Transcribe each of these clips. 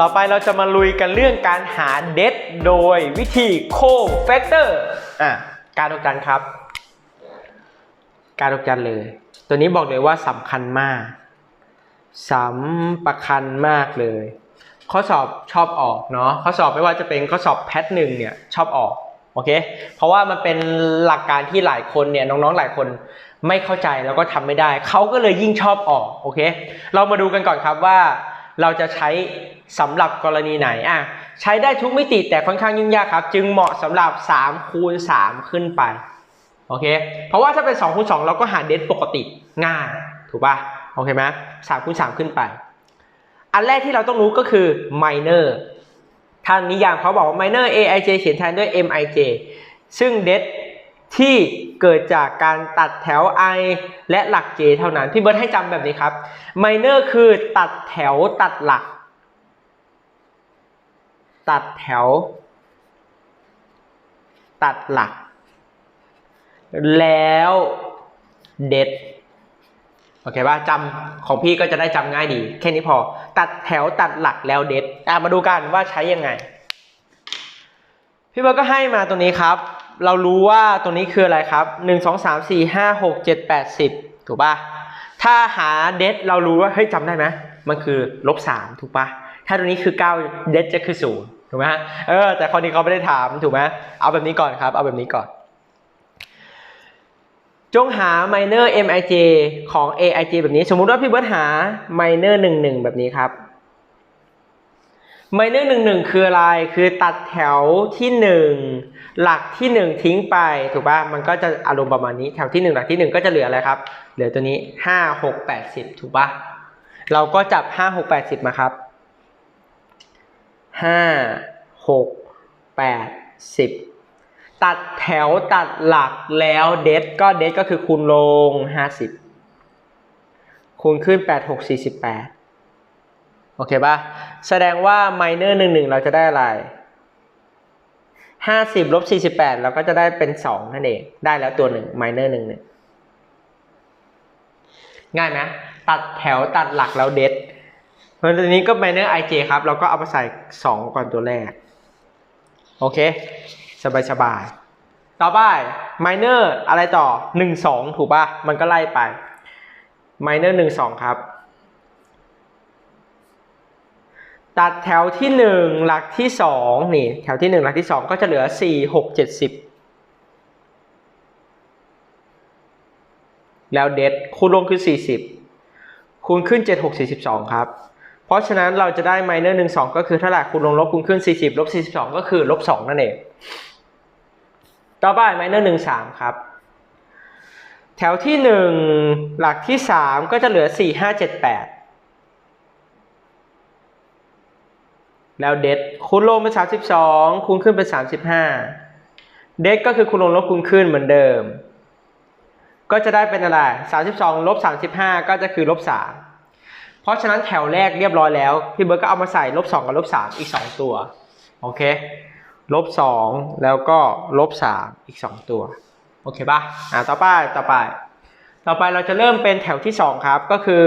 ต่อไปเราจะมาลุยกันเรื่องการหาเดทโดยวิธีโคแฟกเตอร์อะการดอกจันครับ การดอกจันเลย ตัวนี้บอกเลยว่าสำคัญมากสำคัญมากเลย ข้อสอบชอบออกเนาะข้อสอบไม่ว่าจะเป็นข้อสอบแพทหนึ่งเนี่ยชอบออกโอเคเพราะว่ามันเป็นหลักการที่หลายคนเนี่ยน้องๆหลายคนไม่เข้าใจแล้วก็ทำไม่ได้ เขาก็เลยยิ่งชอบออกโอเค เรามาดูกันก่อนครับว่า เราจะใช้สำหรับกรณีไหนอะใช้ได้ทุกมิติแต่ค่อนข้างยุ่งยากครับ จึงเหมาะสำหรับ3คูณ3ขึ้นไปโอเคเพราะว่าถ้าเป็น2คูณ2เราก็หาเดทปกติง่ายถูกป่ะโอเคไหมสามคูณ3ขึ้นไป อันแรกที่เราต้องรู้ก็คือ minor ทางนิยามเขาบอกว่า minor aij เขียนแทนด้วย mij ซึ่งเด ที่เกิดจากการตัดแถว i และหลัก j เท่านั้น พี่เบิร์ดให้จำแบบนี้ครับ minor คือตัดแถวตัดหลัก ตัดแถว ตัดหลัก แล้วเดทโอเคป่ะจำของพี่ก็จะได้จำง่ายดี แค่นี้พอ ตัดแถวตัดหลักแล้วเด็ดมาดูกันว่าใช้ยังไง พี่เบิร์ดก็ให้มาตรงนี้ครับ เรารู้ว่าตรงนี้คืออะไรครับ 1 2 3 4 5 6 7 8 10 ถูกป่ะถ้าหาเด็ดเรารู้ว่าเฮ้ยจำได้ไหมมันคือลบ3ถูกป่ะถ้าตรงนี้คือ 9 เด็ดจะคือ 0 ถูกไหมฮะเออแต่คนนี้เขาไม่ได้ถามถูกไหมเอาแบบนี้ก่อนครับเอาแบบนี้ก่อน จงหา minor mij ของ aij แบบนี้ สมมุติว่าพี่เบิร์ดหา minor 11 แบบนี้ครับ minor 11 คืออะไร คือตัดแถวที่ 1 หลักที่ 1 ทิ้งไป ถูกป่ะมันก็จะอารมณ์ประมาณนี้ แถวที่ 1 หลักที่ 1 ก็จะเหลืออะไรครับ เหลือตัวนี้ 5 6 8 10 ถูกป่ะเราก็จับ 5 6 8 10 มาครับ 5 6 8 10ตัดแถวตัดหลักแล้วเดทก็เดทก็คือคูณลง 50 คูณขึ้น 8 6 48 โอเคป่ะ แสดงว่า minor 11 เราจะได้อะไร 50ลบ48 เราก็จะได้เป็น 2 นั่นเอง ได้แล้วตัวหนึ่ง minor 11 ง่ายไหมตัดแถวตัดหลักแล้วเดทเพราะฉะนั้นตัวนี้ก็ minor ij ครับ เราก็เอามาใส่ 2 ก่อนตัวแรก โอเค สบายสบายๆต่อไป minor อะไรต่อ 1 2 ถูกป่ะ มันก็ไล่ไป minor 1 2 ครับ ตัดแถวที่ 1 หลักที่2นี่แถวที่ 1 หลักที่ 2 ก็จะเหลือ 4 6 70 แล้วเดทคูณลงคือ 40 คูณขึ้น 7 6 42 ครับ เพราะฉะนั้นเราจะได้ minor 1 2 ก็คือเท่าไหร่คูณลงลบคูณขึ้น 40ลบ42 ก็คือลบ2นั่นเอง ต่อไป minor 1 3 ครับ แถวที่ 1 หลักที่ 3 ก็จะเหลือ 4 5 7 8 แล้วเดทคูณลงเป็น 32 คูณขึ้นเป็น 35 เดทก็คือคูณลงลบคูณขึ้นเหมือนเดิม ก็จะได้เป็นอะไร 32 ลบ 35 ก็จะคือลบ 3 เพราะฉะนั้นแถวแรกเรียบร้อยแล้ว พี่เบิร์ดก็เอามาใส่ลบ 2 กับลบ 3 อีก 2 ตัว โอเค ลบ 2 แล้วก็ลบ 3 อีก 2 ตัว โอเคป่ะ อ่าต่อไป ต่อไป ต่อไปเราจะเริ่มเป็นแถวที่ 2 ครับ ก็คือ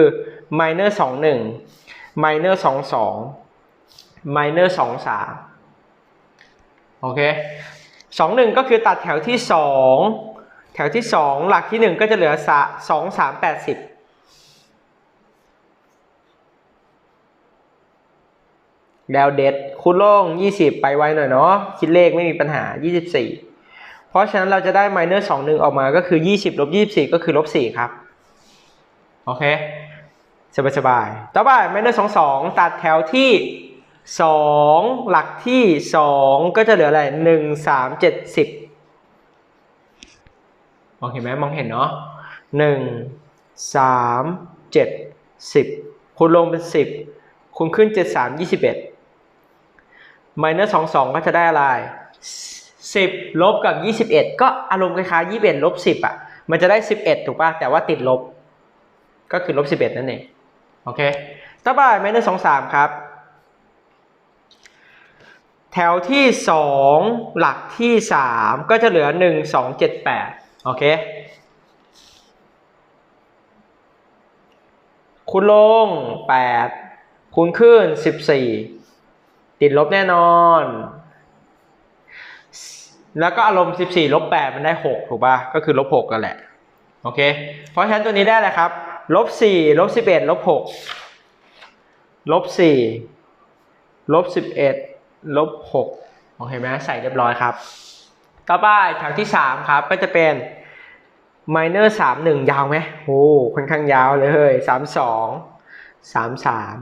minor 21 minor 22 minor 23โอเค21ก็คือตัดแถวที่2แถวที่2หลักที่1ก็จะเหลือ2 3 80แล้วเดทคูณโล่ง20 ไปไวหน่อยเนาะคิดเลขไม่มีปัญหา 24 เพราะฉะนั้นเราจะได้ minor 2 1 ออกมาก็คือ 20ลบ24 ก็คือลบ4ครับ โอเค สบายสบายๆต่อไป minor 2 2 ตัดแถวที่ 2 หลักที่ 2 ก็จะเหลืออะไร 1 3 7 10 มองเห็นไหมมองเห็นเนาะ1 3 7 10คูณลงเป็น 10คูณขึ้น 7 3 21 minus 2 2 ก็จะได้อะไร 10 ลบกับ 21 ก็อารมณ์คล้ายๆ21 ลบ 10 อะ มันจะได้ 11 ถูกป่ะ แต่ว่าติดลบ ก็คือลบ 11 นั่นเอง โอเค ต่อไป minus 2 3 ครับ แถวที่ 2 หลักที่ 3 ก็จะเหลือ 1 2 7 8 โอเค คูณลง 8 คูณขึ้น 14 ติดลบแน่นอน แล้วก็อารมณ์ 14 ลบ 8 มันได้ 6 ถูกป่ะ ก็คือลบ 6กันแหละ โอเค เพราะฉะนั้นตัวนี้ได้แหละครับ ลบ 4 ลบ 11 ลบ 6 ลบ 4 ลบ 11 ลบหกโอเคไหมใส่เรียบร้อยครับ ต่อไปถังที่สามครับก็จะเป็น minor สามหนึ่งยาวไหมโอ้ค่อนข้างยาวเลยสามสองสามสาม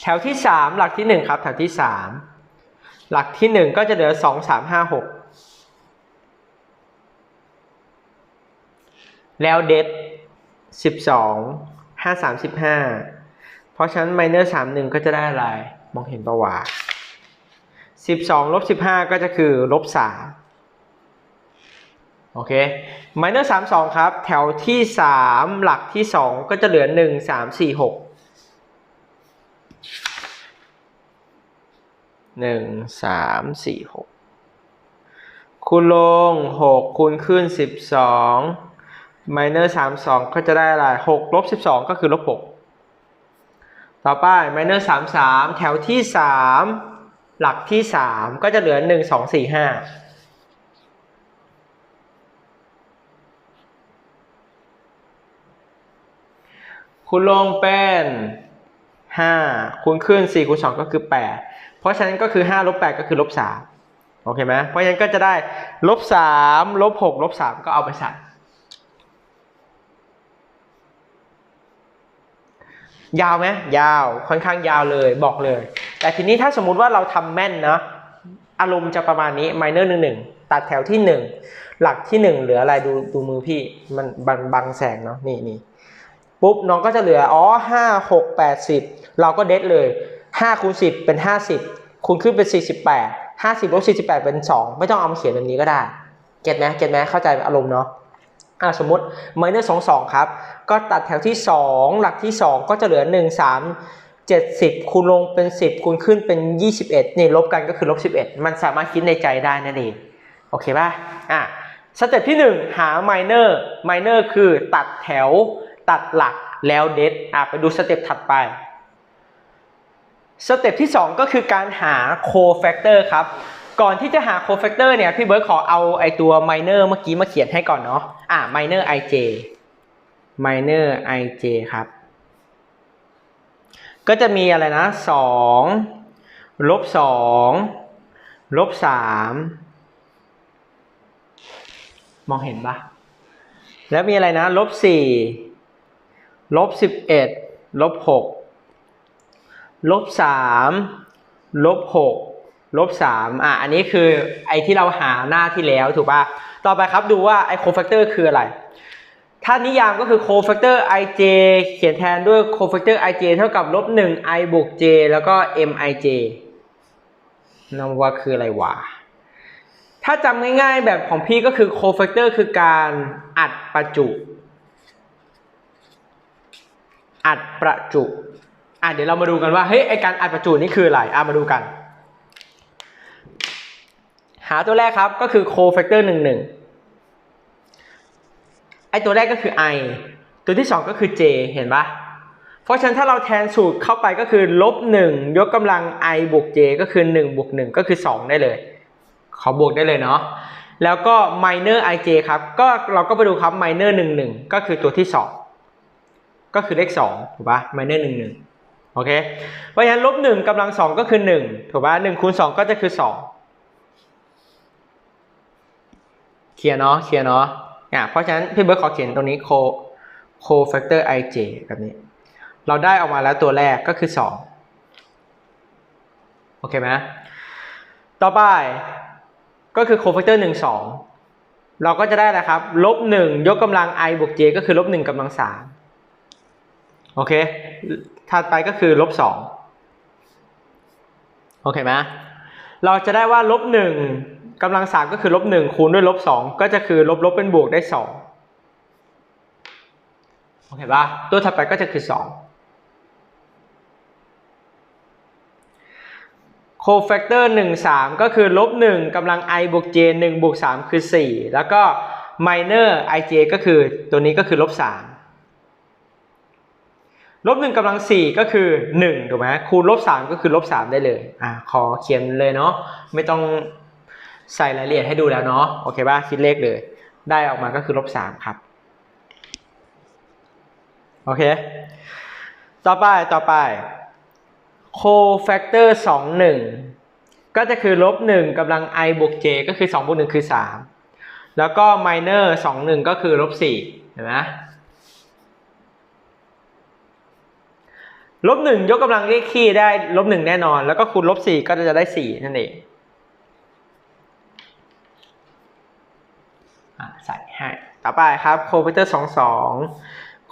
แถวที่สามหลักที่หนึ่งครับ แถวที่สามหลักที่หนึ่งก็จะเหลือสองสามห้าหกแล้วเด็ดสิบสองห้าสามสิบห้า ราะฉะนั้น minor 3 1ก็จะได้อะไร มองเห็นประวา12ลบ15ก็จะคือลบ3โอเค minor 3 2ครับ แถวที่3หลักที่2ก็จะเหลือ1 3 4 6หกหนึ่งสามสี่หกคูณลงหกคูณขึ้นสิบสอง minor สามสองก็จะได้อะไรหกลบสิบสองก็คือลบหก ต่อไป minor สามสามแถวที่สามหลักที่สามก็จะเหลือหนึ่งสองสี่ห้าคูณลงเป็นห้าคูณขึ้นสี่คูณสองก็คือแปดเพราะฉะนั้นก็คือ 5 ลบ 8 ก็คือลบ 3 โอเคไหมเพราะฉะนั้นก็จะได้ลบ 3 ลบ 6 ลบ 3 ก็เอาไปใส่ ยาวไหมยาวค่อนข้างยาวเลยบอกเลย แต่ทีนี้ถ้าสมมุติว่าเราทำแม่นนะอารมณ์จะประมาณนี้ minor 1 1ตัดแถวที่1หลักที่1เหลืออะไรดูดูมือพี่มันบังบังแสงเนาะนี่นี่ปุ๊บน้องก็จะเหลืออ๋อ5 6 8 10เราก็เด็ดเลย5คูณ10เป็น50คูณขึ้นเป็น48 50ลบ48เป็น2ไม่ต้องเอามาเขียนแบบนี้ก็ได้เก็ตไหมเก็ตไหมเข้าใจอารมณ์เนาะ อ่าสมมติ minus 2 2 ครับ ก็ตัดแถวที่ 2 หลักที่ 2 ก็จะเหลือ 1 3 70 คูณลงเป็น 10 คูณขึ้นเป็น 21 นี่ลบกันก็คือลบ 11 มันสามารถคิดในใจได้นั่นเอง โอเคป่ะ อะ สเต็ปที่ 1 หา minor minor คือตัดแถว ตัดหลัก แล้วเดดอะไปดูสเต็ปถัดไป สเต็ปที่ 2 ก็คือการหา cofactor ครับ ก่อนที่จะหา cofactor เนี่ยพี่เบิร์ดขอเอาไอตัว minor เมื่อกี้มาเขียนให้ก่อนเนาะอะ minor ij minor ij ครับ ก็จะมีอะไรนะ2ลบ2ลบ3มองเห็นปะแล้วมีอะไรนะลบ4ลบ11ลบ6ลบ3ลบ6 ลบ3อะอันนี้คือไอที่เราหาหน้าที่แล้วถูกปะต่อไปครับดูว่าไอโคแฟกเตอร์คืออะไร ถ้านิยามก็คือโคแฟกเตอร์ ij เขียนแทนด้วยโคแฟกเตอร์ ij เท่ากับลบ1 i บวก j แล้วก็ mij นั่นว่าคืออะไรวะถ้าจำง่ายๆแบบของพี่ก็คือโคแฟกเตอร์คือการอัดประจุ อัดประจุ อะเดี๋ยวเรามาดูกันว่าเฮ้ยไอการอัดประจุนี่คืออะไรอะมาดูกัน หาตัวแรกครับก็คือโคแฟกเตอร์หนึ่งหนึ่งไอตัวแรกก็คือ i ตัวที่ 2 ก็คือ j เห็นปะเพราะฉะนั้นถ้าเราแทนสูตรเข้าไปก็คือลบ1ยกกำลัง i บวก j ก็คือ1บวก1ก็คือ 2 ได้เลย ขอบวกได้เลยเนาะแล้วก็ minor ij ครับก็เราก็ไปดูครับ minor 1 1 ก็คือตัวที่ 2 ก็คือเลข2ถูกปะ minor 1 1โอเค เพราะฉะนั้นลบ1กำลัง2ก็คือ1ถูกปะ1คูณ2ก็จะคือ 2 เคลียร์เนาะเคลียร์เนาะอะเพราะฉะนั้นพี่เบิร์ดขอเขียนตรงนี้ co cofactor ij แบบนี้ เราได้ออกมาแล้วตัวแรกก็คือ 2 โอเคไหมต่อไปก็คือ cofactor 1 2 เราก็จะได้นะครับลบ1ยกกำลัง i บวก j ก็คือลบ1กำลัง3โอเค ถัดไปก็คือลบ2โอเคไหมเราจะได้ว่าลบ1 กำลังสามก็คือลบหนึ่งคูณด้วยลบสองก็จะคือลบลบเป็นบวกได้สองโอเคป่ะตัวถัดไปก็จะคือสองโคแฟกเตอร์หนึ่งสามก็คือลบหนึ่งกำลัง i บวก j หนึ่งบวกสามคือสี่แล้วก็ minor ij ก็คือตัวนี้ก็คือลบสามลบหนึ่งกำลังสี่ก็คือหนึ่งถูกไหมคูณลบสามก็คือลบสามได้เลยอะขอเขียนเลยเนาะไม่ต้อง ใส่รายละเอียดให้ดูแล้วเนาะโอเคป่ะคิดเลขเลย ได้ออกมาก็คือลบสามครับโอเค ต่อไปต่อไป cofactor สองหนึ่งก็จะคือลบหนึ่งกำลัง i บวก j ก็คือสองบวกหนึ่งคือสามแล้วก็ minor สองหนึ่งก็คือลบสี่เห็นไหมลบหนึ่งยกกำลังเลขคี่ได้ลบหนึ่งแน่นอน แล้วก็คูณลบสี่ก็จะได้สี่นั่นเองอะ ใส่ให้ต่อไปครับ cofactor สองสอง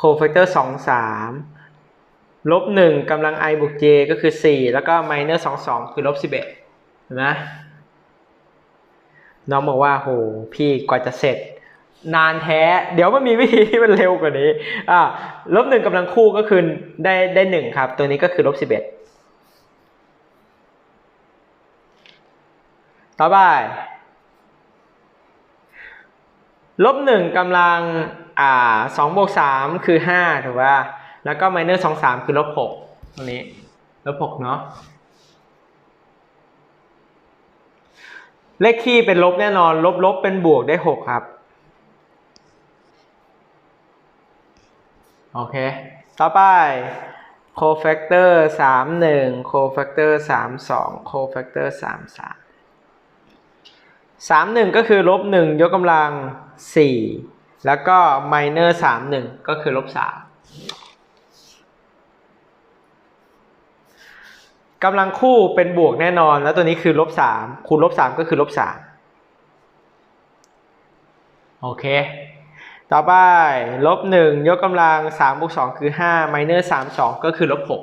cofactor สองสามลบหนึ่งกำลัง i บวก j ก็คือสี่แล้วก็ minor สองสองคือลบสิบเอ็ดเห็นไหมน้องบอกว่าโหพี่กว่าจะเสร็จ นานแท้ เดี๋ยวมันมีวิธีที่มันเร็วกว่านี้อ่าลบหนึ่งกำลังคู่ก็คือได้ได้หนึ่งครับ ตัวนี้ก็คือลบสิบเอ็ดต่อไป ลบหนึ่งกำลังอ่าสองบวกสามคือห้าถูกป่ะแล้วก็ minus สองสามคือลบหกตรงนี้ลบหกเนาะเลขคี่เป็นลบแน่นอน ลบลบเป็นบวกได้หกครับ โอเค ต่อไป cofactor สามหนึ่ง cofactor สามสอง cofactor สาม สามหนึ่งก็คือลบหนึ่งยกกำลังสี่แล้วก็ minor สามหนึ่งก็คือลบสามกำลังคู่เป็นบวกแน่นอน แล้วตัวนี้คือลบสามคูณลบสามก็คือลบสามโอเค ต่อไปลบหนึ่งยกกำลังสามบวกสองคือห้า minor สามสองก็คือลบหก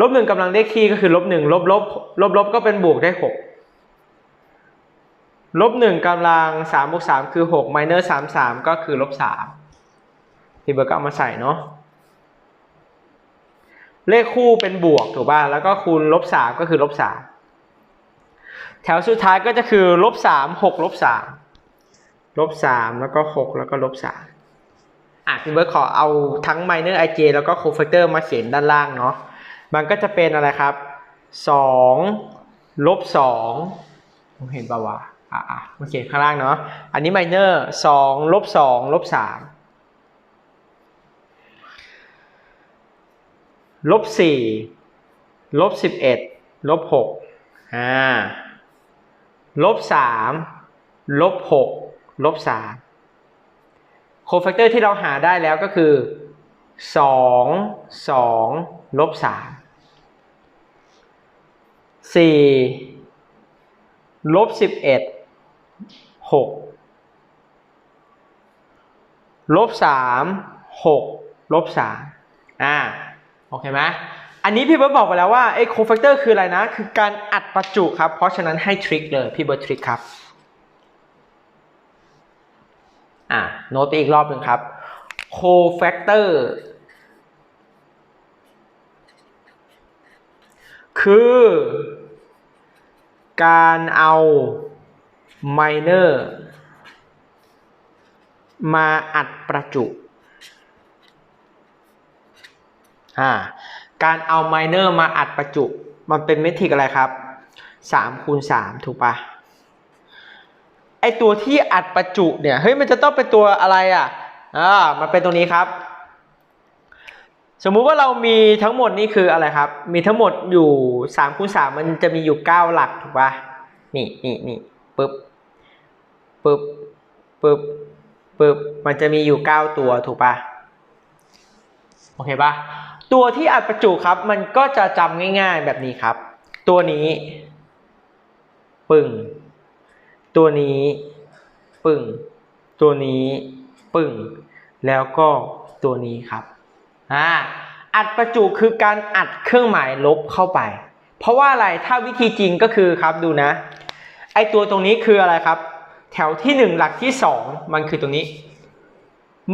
ลบหนึ่งกำลังเลขคี่ก็คือลบหนึ่งลบลบลบลบก็เป็นบวกได้หกลบหนึ่งกำลังสามบวกสามคือหก minor สามสามก็คือลบสามพี่เบิร์ก็เอามาใส่เนาะเลขคู่เป็นบวกถูกป่ะแล้วก็คูณลบสามก็คือลบสามแถวสุดท้ายก็จะคือลบสามหกลบสามลบสามแล้วก็หกแล้วก็ลบสามอะพี่เบิร์ขอเอาทั้ง minor ij แล้วก็ cofactor มาเขียนด้านล่างเนาะ มันก็จะเป็นอะไรครับสองลบสองผมเห็นป่าวะอะอะมาเขียนข้างล่างเนาะอันนี้ minor สองลบสองลบสามลบสี่ลบสิบเอ็ดลบหกอ่าลบสามลบหกลบสามโคแฟกเตอร์ที่เราหาได้แล้วก็คือสองสองลบสาม สี่ลบสิบเอ็ดหกลบสามหกลบสามอ่าโอเคไหมอันนี้พี่เบิร์ตบอกไปแล้วว่าไอ้โคแฟกเตอร์คืออะไรนะ คือการอัดประจุครับ เพราะฉะนั้นให้ทริคเลยพี่เบิร์ตทริคครับอ่าโน้ตไปอีกรอบหนึ่งครับโคแฟกเตอร์ คือ การเอาไมเนอร์มาอัดประจุอ่าการเอาไมเนอร์มาอัดประจุ มันเป็นเมทริกอะไรครับ3คูณ3ถูกปะไอตัวที่อัดประจุเนี่ย เฮ้ย มันจะต้องเป็นตัวอะไรอะอ่ามันเป็นตรงนี้ครับ สมมุติว่าเรามีทั้งหมดนี่คืออะไรครับ มีทั้งหมดอยู่3คูณ3มันจะมีอยู่ 9 หลักถูกปะนี่นี่นี่ปึ๊บปึ๊บปึ๊บปึ๊บมันจะมีอยู่ 9 ตัวถูกปะโอเคปะตัวที่อัดประจุครับ มันก็จะจำง่าย ๆแบบนี้ครับ ตัวนี้ ปึ่ง ตัวนี้ ปึ่ง ตัวนี้ ปึ่ง แล้วก็ตัวนี้ครับ อ่าอัดประจุคือการอัดเครื่องหมายลบเข้าไป เพราะว่าอะไรถ้าวิธีจริงก็คือครับดูนะ ไอตัวตรงนี้คืออะไรครับ แถวที่หนึ่งหลักที่สองมันคือตรงนี้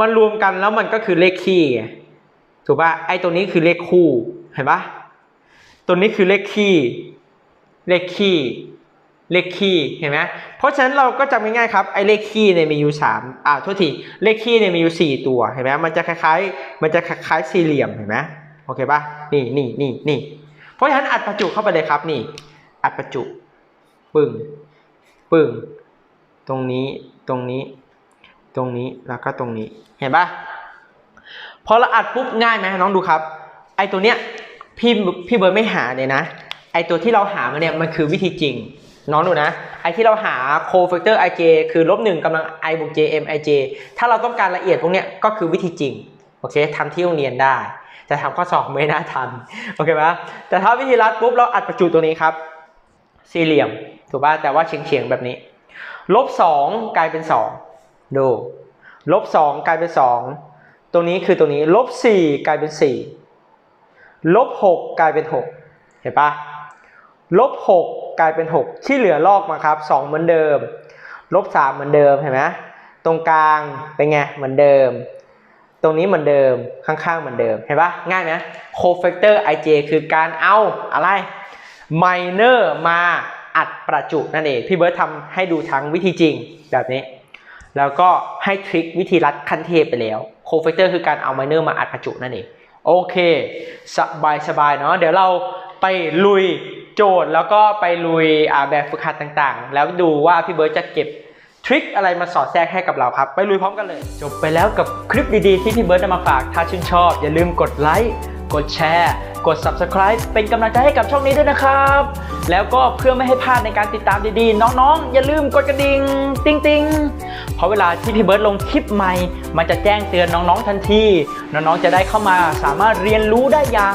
มันรวมกันแล้วมันก็คือเลขคี่ถูกป่ะไอตัวนี้คือเลขคู่เห็นปะตัวนี้คือเลขคี่เลขคี่ เลขคี่เห็นไหมเพราะฉะนั้นเราก็จำง่ายๆครับไอ้เลขคี่เนี่ยมีอยู่สามอ่าโทษทีเลขคี่เนี่ยมีอยู่สี่ตัวเห็นไหมมันจะคล้ายๆ มันจะคล้ายๆสี่เหลี่ยมเห็นไหมโอเคป่ะนี่นี่นี่นี่เพราะฉะนั้นอัดประจุเข้าไปเลยครับนี่ อัดประจุ ปึ้งปึ้งตรงนี้ตรงนี้ ตรงนี้แล้วก็ตรงนี้เห็นปะพอเราอัดปุ๊บง่ายไหมน้องดูครับ ไอตัวเนี้ยพี่พี่เบิร์ดไม่หาเนี่ยนะ ไอตัวที่เราหามาเนี่ยมันคือวิธีจริง น้องดูนะ ไอที่เราหาโคแฟกเตอร์ ij คือลบหนึ่งกำลัง i บวก j m ij ถ้าเราต้องการละเอียดพวกเนี้ยก็คือวิธีจริง โอเคทำที่โรงเรียนได้ แต่ทำข้อสอบไม่น่าทัน โอเคปะแต่ถ้าวิธีรัดปุ๊บเราอัดประจุตัวนี้ครับ สี่เหลี่ยม ถูกป่ะ แต่ว่าเฉียงเฉียงๆแบบนี้ ลบสองกลายเป็นสองดู ลบสองกลายเป็นสองตรงนี้คือตรงนี้ ลบสี่กลายเป็นสี่ ลบหกกลายเป็นหกเห็นปะ ลบหกกลายเป็นหกที่เหลือลอกมาครับสองเหมือนเดิม ลบสามเหมือนเดิมเห็นไหมตรงกลางเป็นไงเหมือนเดิม ตรงนี้เหมือนเดิมข้างๆเหมือนเดิมเห็นปะง่ายไหมโคแฟกเตอร์ ij คือการเอาอะไรไมเนอร์มาอัดประจุนั่นเอง พี่เบิร์ตทำให้ดูทั้งวิธีจริงแบบนี้ แล้วก็ให้ทริควิธีรัดขั้นเทพไปแล้วโคแฟกเตอร์คือการเอาไมเนอร์มาอัดประจุนั่นเอง โอเค สบายสบายเนาะเดี๋ยวเราไปลุย โจทย์แล้วก็ไปลุยแบบฝึกหัดต่างๆ แล้วดูว่าพี่เบิร์ตจะเก็บทริคอะไรมาสอดแทรกให้กับเราครับ ไปลุยพร้อมกันเลย จบไปแล้วกับคลิปดีๆที่พี่เบิร์ตนำมาฝาก ถ้าชื่นชอบ อย่าลืมกดไลค์กดแชร์ กด Subscribe เป็นกำลังใจให้กับช่องนี้ด้วยนะครับ แล้วก็เพื่อไม่ให้พลาดในการติดตามดีๆ น้องๆ อย่าลืมกดกระดิ่งติ๊งติงๆเพราะเวลาที่พี่เบิร์ดลงคลิปใหม่ มันจะแจ้งเตือนน้องๆทันที น้องๆจะได้เข้ามาสามารถเรียนรู้ได้อย่าง